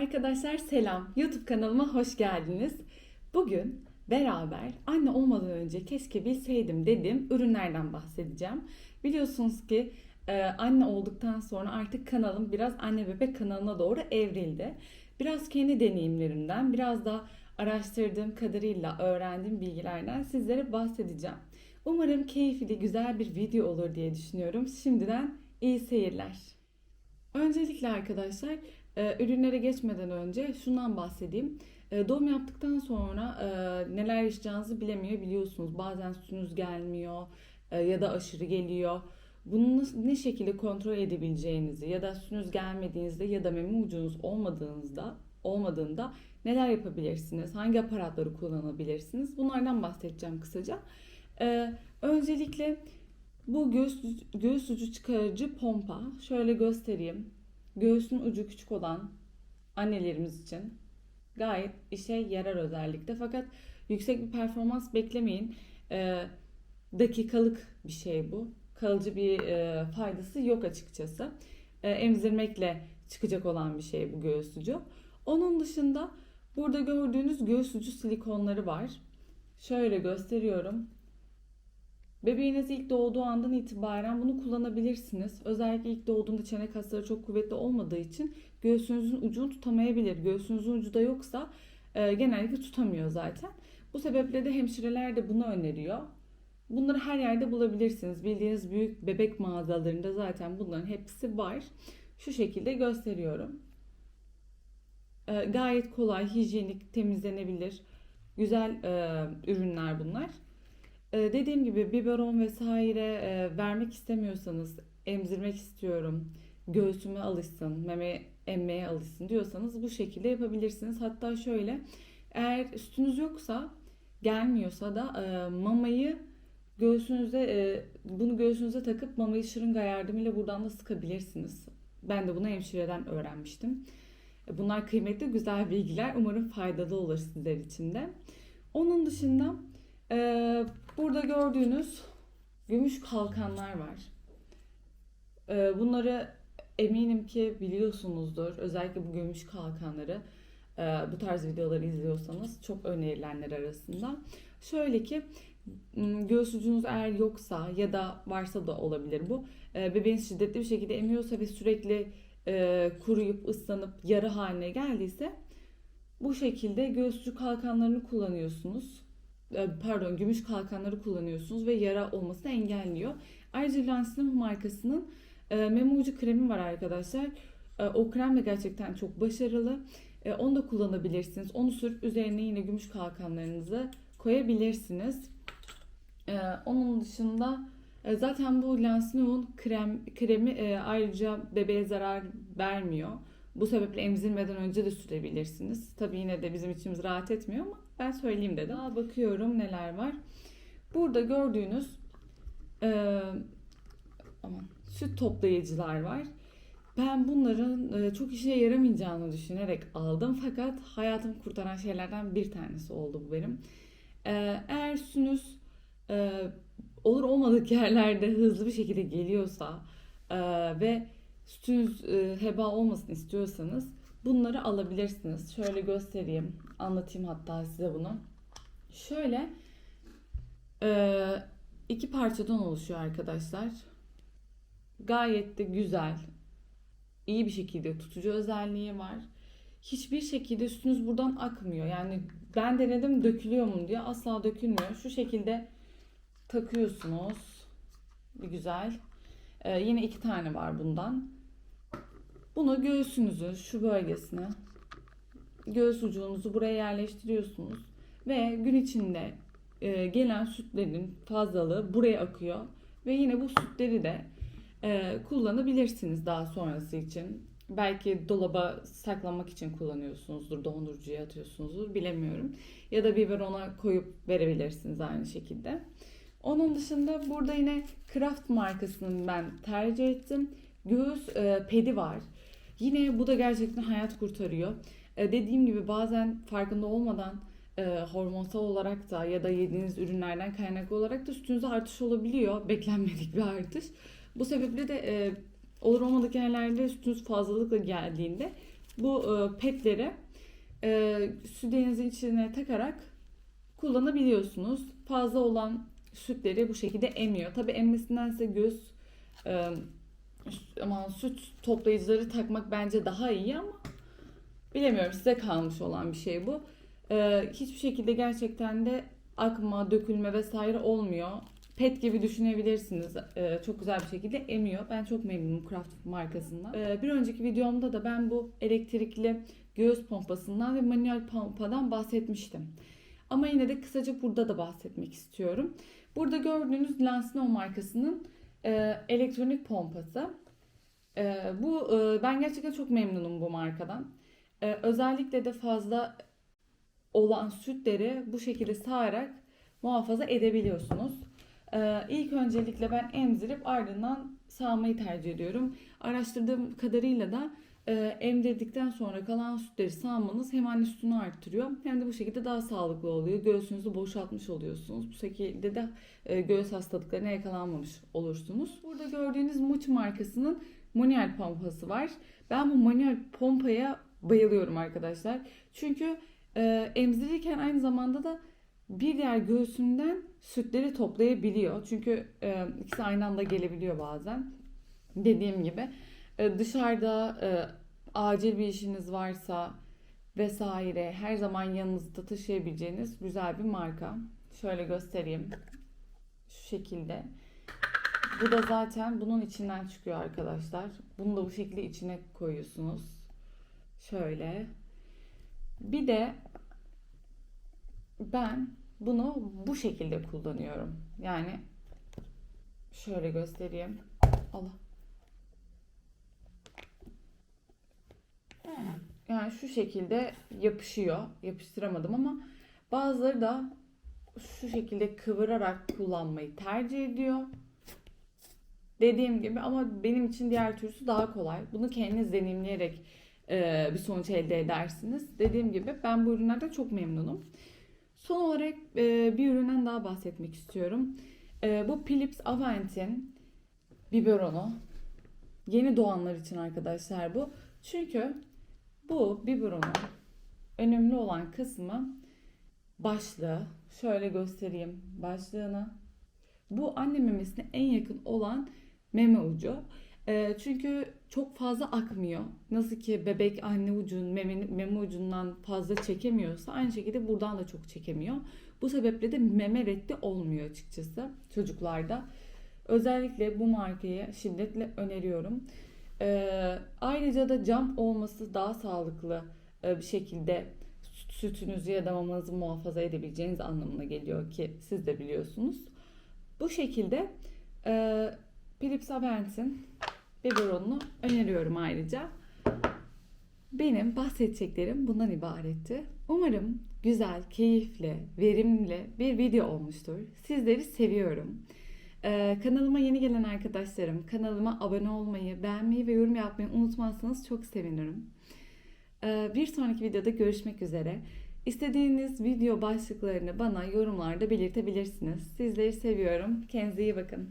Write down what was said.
Arkadaşlar selam. YouTube kanalıma hoş geldiniz. Bugün beraber anne olmadan önce keşke bilseydim dediğim ürünlerden bahsedeceğim. Biliyorsunuz ki e, anne olduktan sonra artık kanalım biraz anne bebek kanalına doğru evrildi. Biraz kendi deneyimlerimden, biraz da araştırdığım kadarıyla öğrendiğim bilgilerden sizlere bahsedeceğim. Umarım keyifli, güzel bir video olur diye düşünüyorum. Şimdiden iyi seyirler. Öncelikle arkadaşlar e, ürünlere geçmeden önce şundan bahsedeyim. E, doğum yaptıktan sonra e, neler yaşayacağınızı bilemiyor biliyorsunuz. Bazen sütünüz gelmiyor e, ya da aşırı geliyor. Bunu ne şekilde kontrol edebileceğinizi ya da sütünüz gelmediğinizde ya da meme ucunuz olmadığınızda olmadığında neler yapabilirsiniz? Hangi aparatları kullanabilirsiniz? Bunlardan bahsedeceğim kısaca. E, öncelikle bu göğüs, göğüs ucu çıkarıcı pompa. Şöyle göstereyim. Göğsün ucu küçük olan annelerimiz için gayet işe yarar özellikle. Fakat yüksek bir performans beklemeyin. Ee, dakikalık bir şey bu. Kalıcı bir e, faydası yok açıkçası. Ee, emzirmekle çıkacak olan bir şey bu göğüs ucu. Onun dışında burada gördüğünüz göğüs ucu silikonları var. Şöyle gösteriyorum. Bebeğiniz ilk doğduğu andan itibaren bunu kullanabilirsiniz. Özellikle ilk doğduğunda çene kasları çok kuvvetli olmadığı için göğsünüzün ucunu tutamayabilir. Göğsünüzün ucu da yoksa e, genellikle tutamıyor zaten. Bu sebeple de hemşireler de bunu öneriyor. Bunları her yerde bulabilirsiniz. Bildiğiniz büyük bebek mağazalarında zaten bunların hepsi var. Şu şekilde gösteriyorum. E, gayet kolay, hijyenik, temizlenebilir, güzel e, ürünler bunlar. Ee, dediğim gibi biberon vesaire e, vermek istemiyorsanız, emzirmek istiyorum, göğsüme alışsın, meme emmeye alışsın diyorsanız bu şekilde yapabilirsiniz. Hatta şöyle, eğer sütünüz yoksa, gelmiyorsa da e, mamayı göğsünüze, e, bunu göğsünüze takıp mamayı şırınga yardımıyla buradan da sıkabilirsiniz. Ben de bunu hemşireden öğrenmiştim. E, Bunlar kıymetli, güzel bilgiler. Umarım faydalı olur sizler için de. Onun dışında ee, burada gördüğünüz gümüş kalkanlar var. Ee, bunları eminim ki biliyorsunuzdur. Özellikle bu gümüş kalkanları e, bu tarz videoları izliyorsanız çok önerilenler arasında. Şöyle ki göğüs ucunuz eğer yoksa ya da varsa da olabilir bu. E, bebeğiniz şiddetli bir şekilde emiyorsa ve sürekli e, kuruyup ıslanıp yarı haline geldiyse bu şekilde göğüs ucu kalkanlarını kullanıyorsunuz pardon gümüş kalkanları kullanıyorsunuz ve yara olmasını engelliyor. Ayrıca Lancome markasının e, meme ucu kremi var arkadaşlar. E, o krem de gerçekten çok başarılı. E, onu da kullanabilirsiniz. Onu sürüp üzerine yine gümüş kalkanlarınızı koyabilirsiniz. E, onun dışında e, zaten bu Lancome'un krem kremi e, ayrıca bebeğe zarar vermiyor. Bu sebeple emzirmeden önce de sürebilirsiniz. Tabii yine de bizim içimiz rahat etmiyor ama ben söyleyeyim dedim. Daha bakıyorum neler var. Burada gördüğünüz e, aman, süt toplayıcılar var. Ben bunların e, çok işe yaramayacağını düşünerek aldım. Fakat hayatımı kurtaran şeylerden bir tanesi oldu bu benim. E, eğer sütünüz e, olur olmadık yerlerde hızlı bir şekilde geliyorsa e, ve sütünüz e, heba olmasın istiyorsanız bunları alabilirsiniz. Şöyle göstereyim, anlatayım hatta size bunu. Şöyle e, iki parçadan oluşuyor arkadaşlar. Gayet de güzel, iyi bir şekilde tutucu özelliği var. Hiçbir şekilde sütünüz buradan akmıyor. Yani ben denedim dökülüyor mu diye asla dökülmüyor. Şu şekilde takıyorsunuz. Bir güzel. E, yine iki tane var bundan. Bunu göğsünüzü şu bölgesine göğüs ucunuzu buraya yerleştiriyorsunuz ve gün içinde e, gelen sütlerin fazlalığı buraya akıyor ve yine bu sütleri de e, kullanabilirsiniz daha sonrası için. Belki dolaba saklamak için kullanıyorsunuzdur, dondurucuya atıyorsunuzdur bilemiyorum. Ya da biberona koyup verebilirsiniz aynı şekilde. Onun dışında burada yine Kraft markasının ben tercih ettim. Göğüs e, pedi var. Yine bu da gerçekten hayat kurtarıyor. E, dediğim gibi bazen farkında olmadan e, hormonsal olarak da ya da yediğiniz ürünlerden kaynaklı olarak da sütünüzde artış olabiliyor. Beklenmedik bir artış. Bu sebeple de e, olur olmadık yerlerde sütünüz fazlalıkla geldiğinde bu e, petleri e, sütyenizin içine takarak kullanabiliyorsunuz. Fazla olan sütleri bu şekilde emiyor. Tabi emmesindense göz e, aman süt toplayıcıları takmak bence daha iyi ama bilemiyorum size kalmış olan bir şey bu. E, hiçbir şekilde gerçekten de akma, dökülme vesaire olmuyor. Pet gibi düşünebilirsiniz. E, çok güzel bir şekilde emiyor. Ben çok memnunum Craft markasından. E, bir önceki videomda da ben bu elektrikli göğüs pompasından ve manuel pompadan bahsetmiştim. Ama yine de kısaca burada da bahsetmek istiyorum. Burada gördüğünüz Lansino markasının e, elektronik pompası. E, bu e, ben gerçekten çok memnunum bu markadan. E, özellikle de fazla olan sütleri bu şekilde sağarak muhafaza edebiliyorsunuz. E, ilk öncelikle ben emzirip ardından sağmayı tercih ediyorum. Araştırdığım kadarıyla da emdirdikten sonra kalan sütleri sağmanız hem anne sütünü arttırıyor hem de bu şekilde daha sağlıklı oluyor. Göğsünüzü boşaltmış oluyorsunuz. Bu şekilde de e, göğüs hastalıklarına yakalanmamış olursunuz. Burada gördüğünüz Muti markasının manuel pompası var. Ben bu manuel pompaya bayılıyorum arkadaşlar. Çünkü e, emzirirken aynı zamanda da bir diğer göğsünden sütleri toplayabiliyor. Çünkü e, ikisi aynı anda gelebiliyor bazen. Dediğim gibi e, dışarıda e, acil bir işiniz varsa vesaire her zaman yanınızda taşıyabileceğiniz güzel bir marka. Şöyle göstereyim. Şu şekilde. Bu da zaten bunun içinden çıkıyor arkadaşlar. Bunu da bu şekilde içine koyuyorsunuz. Şöyle. Bir de ben bunu bu şekilde kullanıyorum. Yani şöyle göstereyim. Allah. Yani şu şekilde yapışıyor. Yapıştıramadım ama bazıları da şu şekilde kıvırarak kullanmayı tercih ediyor. Dediğim gibi ama benim için diğer türlüsü daha kolay. Bunu kendiniz deneyimleyerek e, bir sonuç elde edersiniz. Dediğim gibi ben bu ürünlerden çok memnunum. Son olarak e, bir üründen daha bahsetmek istiyorum. E, bu Philips Avent'in biberonu. Yeni doğanlar için arkadaşlar bu. Çünkü bu biberonun önemli olan kısmı başlığı. Şöyle göstereyim başlığını. Bu anne memesine en yakın olan meme ucu. E, çünkü çok fazla akmıyor. Nasıl ki bebek anne ucun meme, meme ucundan fazla çekemiyorsa aynı şekilde buradan da çok çekemiyor. Bu sebeple de meme reddi olmuyor açıkçası çocuklarda. Özellikle bu markayı şiddetle öneriyorum. Ee, ayrıca da cam olması daha sağlıklı e, bir şekilde sütünüzü ya da mamanızı muhafaza edebileceğiniz anlamına geliyor ki siz de biliyorsunuz. Bu şekilde e, Philips Avent'in biberonunu öneriyorum ayrıca. Benim bahsedeceklerim bundan ibaretti. Umarım güzel, keyifli, verimli bir video olmuştur. Sizleri seviyorum. Ee, kanalıma yeni gelen arkadaşlarım kanalıma abone olmayı, beğenmeyi ve yorum yapmayı unutmazsanız çok sevinirim. Ee, bir sonraki videoda görüşmek üzere. İstediğiniz video başlıklarını bana yorumlarda belirtebilirsiniz. Sizleri seviyorum. Kendinize iyi bakın.